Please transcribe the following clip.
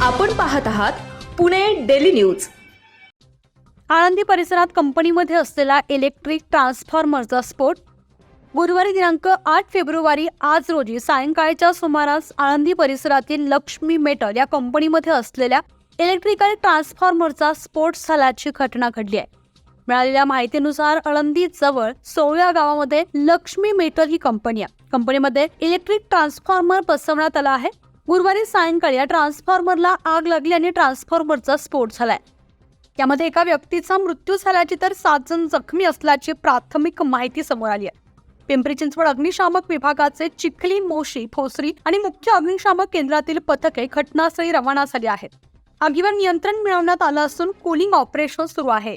आपण पाहत आहात पुणे डेली न्यूज. आळंदी परिसरात कंपनीमध्ये असलेला इलेक्ट्रिक ट्रान्सफॉर्मरचा स्फोट. गुरुवारी दिनांक आठ फेब्रुवारी आज रोजी सायंकाळच्या सुमारास आळंदी परिसरातील लक्ष्मी मेटल या कंपनीमध्ये असलेल्या इलेक्ट्रिकल ट्रान्सफॉर्मरचा स्फोट झाल्याची घटना घडली आहे. मिळालेल्या माहितीनुसार अळंदी जवळ सोळ्या गावामध्ये लक्ष्मी मेटल ही कंपनी आहे. कंपनीमध्ये इलेक्ट्रिक ट्रान्सफॉर्मर बसवण्यात आला आहे. गुरुवारी सायंकाळी या ट्रान्सफॉर्मरला आग लागली आणि ट्रान्सफॉर्मरचा स्फोट झालाय. यामध्ये एका व्यक्तीचा मृत्यू झाल्याची तर सात जण जखमी असल्याची प्राथमिक माहिती समोर आली आहे. पिंपरी चिंचवड अग्निशामक विभागाचे चिखली मोशी फोसरी आणि मुख्य अग्निशामक केंद्रातील पथके घटनास्थळी रवाना झाली आहेत. आगीवर नियंत्रण मिळवण्यात आलं असून कूलिंग ऑपरेशन सुरू आहे.